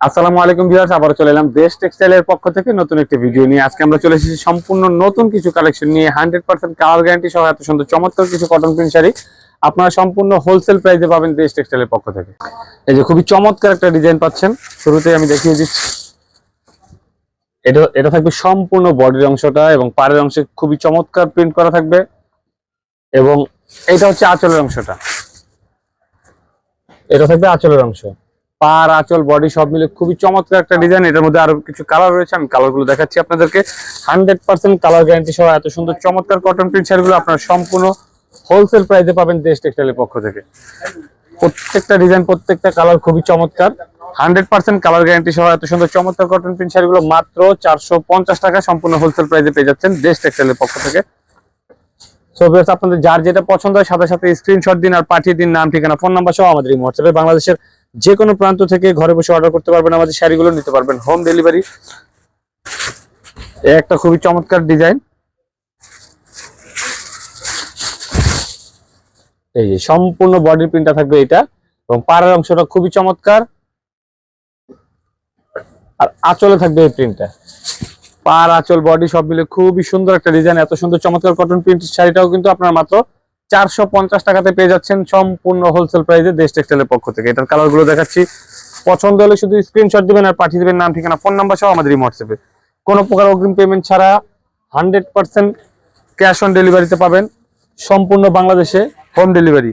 আসসালামু আলাইকুম ভিউয়ার্স আবার চলে এলাম দেশ টেক্সটাইলের পক্ষ থেকে নতুন একটি ভিডিও নিয়ে। আজকে আমরা চলে এসেছি সম্পূর্ণ নতুন কিছু কালেকশন নিয়ে হান্ড্রেড পার্সেন্ট কালার গ্যারান্টি সহ এত সুন্দর চমৎকার কিছু কটন প্রিন্ট শাড়ি। আপনারা সম্পূর্ণ হোলসেল প্রাইসে পাবেন দেশ টেক্সটাইলের পক্ষ থেকে। এই যে খুবই চমৎকার একটা ডিজাইন পাচ্ছেন, শুরুতেই আমি দেখিয়ে দিচ্ছি। এটা এটা থাকবে সম্পূর্ণ বডির অংশটা এবং পাড়ের অংশে খুবই চমৎকার প্রিন্ট করা থাকবে এবং এটা হচ্ছে আঁচলের অংশটা। এটা থাকবে আঁচলের অংশ। পার আঁচল বডি সব মিলে খুবই চমৎকার একটা ডিজাইন এটার মধ্যে আরও কিছু কালার রয়েছে, আমি কালারগুলো দেখাচ্ছি আপনাদেরকে। হান্ড্রেড পার্সেন্ট কালার গ্যারান্টি সহ এত সুন্দর চমৎকার কটন প্রিন্ট শাড়িগুলো আপনারা সম্পূর্ণ হোলসেল প্রাইসে পাবেন দেশ টেক্সটাইলের পক্ষ থেকে। প্রত্যেকটা ডিজাইন প্রত্যেকটা কালার খুবই চমৎকার। হান্ড্রেড পার্সেন্ট কালার গ্যারান্টি সহ এত সুন্দর চমৎকার কটন প্রিন্ট শাড়িগুলো মাত্র চারশো পঞ্চাশ টাকা সম্পূর্ণ হোলসেল প্রাইসে পেয়ে যাচ্ছেন দেশ টেক্সটাইলের পক্ষ থেকে। আপনাদের যার যেটা পছন্দ হয়, সাথে সাথে স্ক্রিনশট দিন আর পাঠিয়ে দিন নাম, ঠিকানা ফোন নাম্বার সহ আমাদের এই হোয়াটসঅ্যাপে বাংলাদেশের যে কোনো প্রান্ত থেকে ঘরে বসে অর্ডার করতে পারবেন, আমাদের শাড়িগুলো নিতে পারবেন। হোম ডেলিভারি একটা খুবই চমৎকার ডিজাইন এই যে সম্পূর্ণ বডি প্রিন্টটা থাকবে এটা, এবং পাড়ের অংশটা খুবই চমৎকার। আর আঁচলে থাকবে এই প্রিন্টটা পার আঁচল বডি সব মিলে খুবই সুন্দর একটা ডিজাইন এত সুন্দর চমৎকার কটন প্রিন্ট শাড়িটাও কিন্তু আপনার মাত্র চারশো পঞ্চাশ টাকাতে পেয়ে যাচ্ছেন সম্পূর্ণ হোলসেল প্রাইসে দেশ টেক্সটাইলের পক্ষ থেকে। এটার কালারগুলো দেখাচ্ছি। পছন্দ হলে শুধু স্ক্রিনশট দিবেন আর পাঠিয়ে দিবেন নাম, ঠিকানা ফোন নাম্বার সহ আমাদের এই হোয়াটসঅ্যাপে কোনো প্রকার অগ্রিম পেমেন্ট ছাড়া হান্ড্রেড পার্সেন্ট ক্যাশ অন ডেলিভারিতে পাবেন। সম্পূর্ণ বাংলাদেশে হোম ডেলিভারি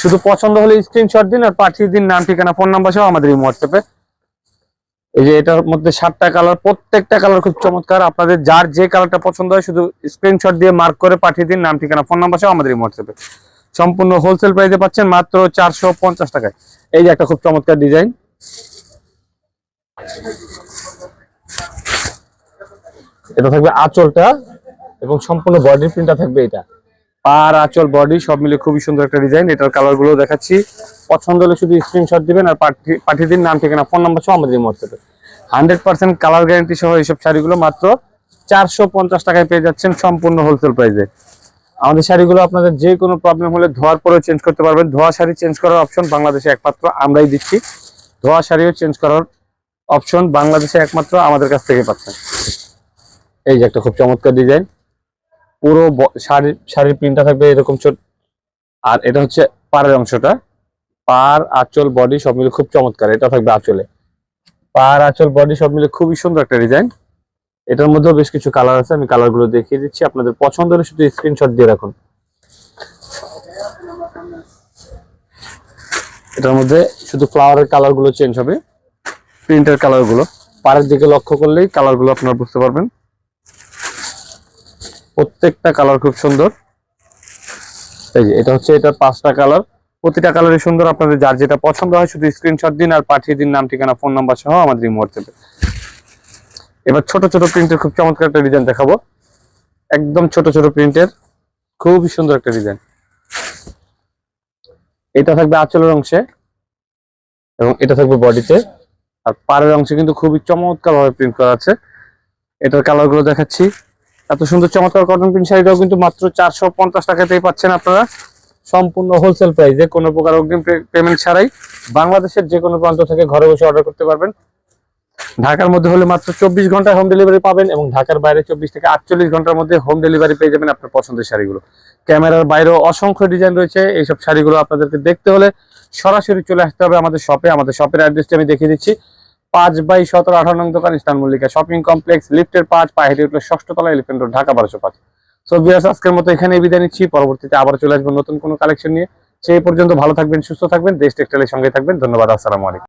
শুধু পছন্দ হলে স্ক্রিনশট দিন আর পাঠিয়ে দিন নাম, ঠিকানা ফোন নাম্বার সহ আমাদের এই হোয়াটসঅ্যাপে এই যে এটার মধ্যে সাতটা কালার, প্রত্যেকটা কালার খুব চমৎকার। আপনাদের যার যে কালারটা পছন্দ হয়, শুধু স্ক্রিনশট দিয়ে মার্ক করে পাঠিয়ে দিন, নাম, ঠিকানা ফোন নাম্বার সহ আমাদের হোয়াটসঅ্যাপে সম্পূর্ণ হোলসেল প্রাইসে পাচ্ছেন মাত্র চারশো পঞ্চাশ টাকায়। এই যে একটা খুব চমৎকার ডিজাইন এটা থাকবে আঁচলটা এবং সম্পূর্ণ বডি প্রিন্টটা থাকবে এটা। পার আঁচল বডি সব মিলে খুবই সুন্দর একটা ডিজাইন এটার কালারগুলো দেখাচ্ছি। পছন্দ হলে শুধু স্ক্রিনশট দিবেন আর পাঠিয়ে দিন। নাম, ঠিকানা ফোন নাম্বার সহ আমাদের হোয়াটসঅ্যাপে হান্ড্রেড পার্সেন্ট কালার গ্যারান্টি সহ এইসব শাড়িগুলো মাত্র চারশো পঞ্চাশ টাকায় পেয়ে যাচ্ছেন সম্পূর্ণ হোলসেল প্রাইসে আমাদের শাড়িগুলো আপনাদের যে কোনো প্রবলেম হলে ধোয়ার পরেও চেঞ্জ করতে পারবেন। ধোয়া শাড়ি চেঞ্জ করার অপশন বাংলাদেশে একমাত্র আমরাই দিচ্ছি। ধোয়া শাড়িও চেঞ্জ করার অপশন বাংলাদেশে একমাত্র আমাদের কাছ থেকে পাচ্ছেন। এই যে একটা খুব চমৎকার ডিজাইন পুরো শাড়ির শাড়ির প্রিন্টটা থাকবে এরকম ছোট আর এটা হচ্ছে পাড়ের অংশটা। পার আঁচল বডি সব মিলে খুব চমৎকার। এটা থাকবে আঁচলে। পার আঁচল বডি সব মিলে খুবই সুন্দর একটা ডিজাইন এটার মধ্যেও বেশ কিছু কালার আছে, আমি কালারগুলো দেখিয়ে দিচ্ছি। আপনাদের পছন্দ হলে শুধু স্ক্রিনশট দিয়ে রাখুন। এটার মধ্যে শুধু ফ্লাওয়ারের কালারগুলো চেঞ্জ হবে। প্রিন্টের কালারগুলো। পাড়ের দিকে লক্ষ্য করলেই কালারগুলো আপনারা বুঝতে পারবেন। প্রত্যেকটা কালার খুব সুন্দর। এই যে, এটা হচ্ছে এটা পাঁচটা কালার। প্রতিটা কালারই সুন্দর, আপনাদের যার যেটা পছন্দ হয় শুধু স্ক্রিনশট দিন আর পাঠিয়ে দিন নাম, ঠিকানা ফোন নাম্বার সহ আমাদের এই হোয়াটসঅ্যাপে এবার ছোট ছোট প্রিন্টের খুব চমৎকার একটা ডিজাইন দেখাবো। একদম ছোট ছোট প্রিন্টের খুবই সুন্দর একটা ডিজাইন এটা থাকবে আঁচলের অংশে এবং এটা থাকবে বডিতে। আর পাড়ের অংশে কিন্তু খুবই চমৎকার ভাবে প্রিন্ট করা আছে। এটার কালারগুলো দেখাচ্ছি। এত সুন্দর চমৎকার কটন প্রিন্ট শাড়িটাও কিন্তু মাত্র চারশো পঞ্চাশ টাকাতেই পাচ্ছেন আপনারা। সম্পূর্ণ হোলসেল প্রাইসে কোনো প্রকার অগ্রিম পেমেন্ট ছাড়াই বাংলাদেশের যে কোনো প্রান্ত থেকে ঘরে বসে অর্ডার করতে পারবেন। ঢাকার মধ্যে হলে মাত্র চব্বিশ ঘন্টায় হোম ডেলিভারি পাবেন এবং ঢাকার বাইরে চব্বিশ থেকে আটচল্লিশ ঘণ্টার মধ্যে হোম ডেলিভারি পেয়ে যাবেন আপনার পছন্দের শাড়িগুলো। ক্যামেরার বাইরেও অসংখ্য ডিজাইন রয়েছে, এইসব শাড়িগুলো আপনাদেরকে দেখতে হলে সরাসরি চলে আসতে হবে আমাদের শপে আমাদের শপের অ্যাড্রেসটি আমি দেখিয়ে দিচ্ছি। পাঁচ বাই সতেরো, আঠারো নং দোকান ইসলাম মল্লিকা। শপিং কমপ্লেক্স লিফটের পাঁচ পাহাড়ি উঠলে ষষ্ঠ তলায় এলিফেন্ট রোড ঢাকা বারোশো পাঁচ। সো বিয়াস আজকের মতো এখানে বিদায় নিচ্ছি। পরবর্তীতে আবার চলে আসব নতুন কোনো কালেকশন নিয়ে। সেই পর্যন্ত ভালো থাকবেন, সুস্থ থাকবেন, দেশ টেক্সটাইলের সঙ্গে থাকবেন। ধন্যবাদ, আসসালামু আলাইকুম।